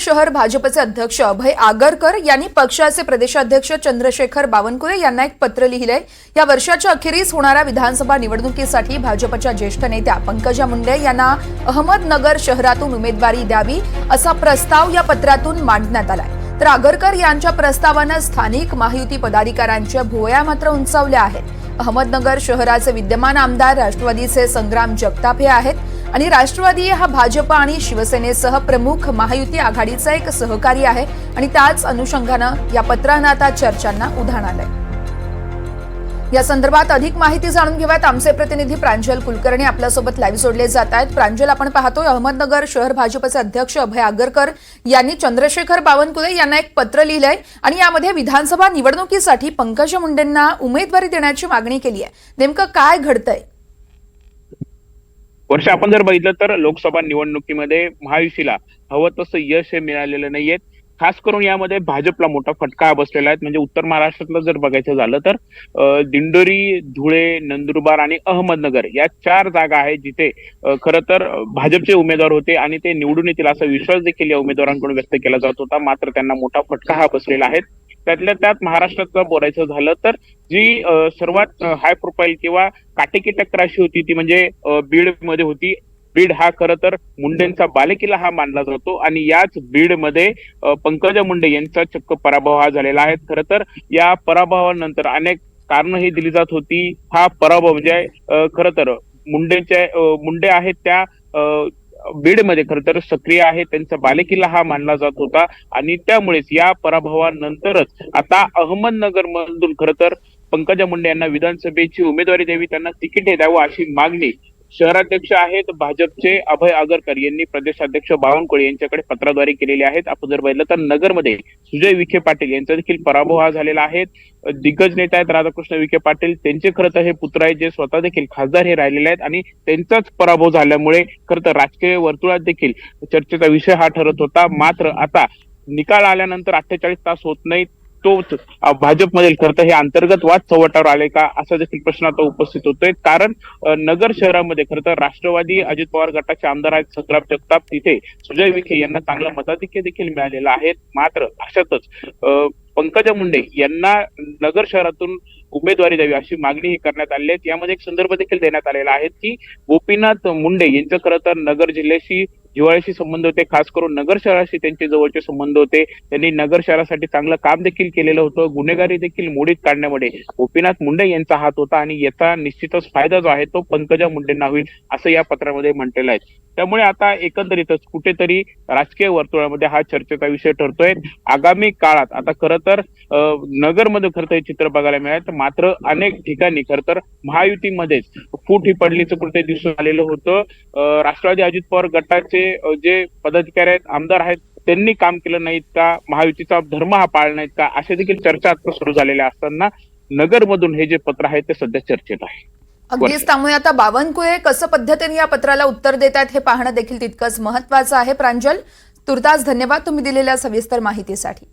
शहर भाजपचे अध्यक्ष अभय आगरकर यांनी पक्षाचे प्रदेशाध्यक्ष चंद्रशेखर बावनकुळे यांना एक पत्र लिहिलंय. या वर्षाच्या अखेरीस होणाऱ्या विधानसभा निवडणुकीसाठी भाजपच्या ज्येष्ठ नेत्या पंकजा मुंडे यांना अहमदनगर शहरातून उमेदवारी द्यावी असा प्रस्ताव या पत्रातून मांडण्यात आलाय. तर आगरकर यांच्या प्रस्तावानं स्थानिक महायुती पदाधिकाऱ्यांच्या भुवया मात्र उंचावल्या आहेत. अहमदनगर शहराचे विद्यमान आमदार राष्ट्रवादीचे संग्राम जगताप हे आहेत. आणि राष्ट्रवादी हा भाजप आणि शिवसेनेसह प्रमुख महायुती आघाडीचा एक सहकारी आहे आणि त्याच अनुषंगानं या पत्रानं आता चर्चांना उधाण आलंय. या संदर्भात अधिक माहिती जाणून घेऊयात. आमचे प्रतिनिधी प्रांजल कुलकर्णी आपल्यासोबत लाईव्ह जोडले जात आहेत. प्रांजल आपण पाहतोय अहमदनगर शहर भाजपचे अध्यक्ष अभय आगरकर यांनी चंद्रशेखर बावनकुळे यांना एक पत्र लिहिलंय आणि यामध्ये विधानसभा निवडणुकीसाठी पंकज मुंडेंना उमेदवारी देण्याची मागणी केली आहे नेमकं काय घडतंय? वर्ष आपण जर बघितलं तर लोकसभा निवडणुकीमध्ये महायुतीला हवं तसं यश हे मिळालेलं नाहीये. खास करून यामध्ये भाजपला मोठा फटका बसलेला आहे. म्हणजे उत्तर महाराष्ट्रातलं जर बघायचं झालं तर दिंडोरी धुळे नंदुरबार आणि अहमदनगर या चार जागा आहेत जिथे खरं तर भाजपचे उमेदवार होते आणि ते निवडून येतील असा विश्वास देखील या उमेदवारांकडून व्यक्त केला जात होता. मात्र त्यांना मोठा फटका हा बसलेला आहे. त्यातल्या त्यात महाराष्ट्राचं बोलायचं झालं तर जी सर्वात हाय प्रोफाईल किंवा काटेकी टक्कर अशी होती ती म्हणजे बीडमध्ये होती. बीड हा खरं तर मुंडेंचा बालेकिल्ला हा मानला जातो आणि याच बीडमध्ये मध्ये पंकजा मुंडे यांचा चक्क पराभव हा झालेला आहे. खरं तर या पराभवानंतर अनेक कारणं ही दिली जात होती. हा पराभव म्हणजे अं, खरं तर मुंडेच्या मुंडे आहेत त्या अं, बीडमध्ये खरं तर सक्रिय आहे. त्यांचा बालेकिल्ला हा मानला जात होता. आणि त्यामुळेच या पराभवानंतरच आता अहमदनगर मधून खरं तर पंकजा मुंडे यांना विधानसभेची उमेदवारी द्यावी त्यांना तिकीट द्यावं अशी मागणी शहराध्यक्ष आहेत भाजपचे अभय आगरकर यांनी प्रदेशाध्यक्ष बावनकुळे यांच्याकडे पत्राद्वारे केलेले आहेत. आपण जर पाहिलं तर नगरमध्ये सुजय विखे पाटील यांचा देखील पराभव हा झालेला आहे. दिग्गज नेता आहेत राधाकृष्ण विखे पाटील. त्यांचे खरं तर हे पुत्र आहेत जे स्वतः देखील खासदार हे राहिलेले आहेत आणि त्यांचाच पराभव झाल्यामुळे खरं तर राजकीय वर्तुळात देखील चर्चेचा विषय हा ठरत होता. मात्र आता निकाल आल्यानंतर अठ्ठेचाळीस तास होत नाहीत. तो भाजपमधील खरं तर हे अंतर्गत वाद चव्हाट्यावर आले का? असा देखील प्रश्न आता उपस्थित होतोय. कारण नगर शहरामध्ये खरं तर राष्ट्रवादी अजित पवार गटाचे आमदार आहेत संग्राम जगताप. तिथे सुजय विखे यांना चांगलं मताधिक्य देखील मिळालेलं आहे. मात्र अशातच पंकजा मुंडे यांना नगर शहरातून उमेदवारी द्यावी अशी मागणीही करण्यात आली आहे. यामध्ये एक संदर्भ देखील देण्यात आलेला आहे की गोपीनाथ मुंडे यांचं खरं तर नगर जिल्ह्याशी हिवाळ्याशी संबंध होते. खास करून नगर शहराशी त्यांचे जवळचे संबंध होते. त्यांनी नगर शहरासाठी चांगलं काम देखील केलेलं होतं. गुन्हेगारी देखील मोडीत काढण्यामध्ये गोपीनाथ मुंडे यांचा हात होता आणि याचा निश्चितच फायदा जो आहे तो पंकजा मुंडेंना होईल असं या पत्रामध्ये म्हटलेलं आहे. त्यामुळे आता एकंदरीतच कुठेतरी राजकीय वर्तुळामध्ये हा चर्चेचा विषय ठरतोय. आगामी काळात आता खरं तर नगरमध्ये खरं तर चित्र बघायला मिळालं. मात्र अनेक ठिकाणी खरं तर महायुतीमध्येच फूट ही पडलीचं. कुठे दिसून आलेलं होतं. राष्ट्रवादी अजित पवार गटाचे जे पदाधिकारी आहेत आमदार आहेत त्यांनी काम केलं नाहीत का? महायुतीचा धर्म हा पाळला नाहीत का? अशा देखील चर्चा आता सुरू झालेल्या असताना नगरमधून हे जे पत्र आहे ते सध्या चर्चेत आहे. अगदीच त्यामुळे आता बावनकुळे कसं पद्धतीने या पत्राला उत्तर देत आहेत हे पाहणं देखील तितकंच महत्वाचं आहे. प्रांजल तुर्तास धन्यवाद तुम्ही दिलेल्या सविस्तर माहितीसाठी.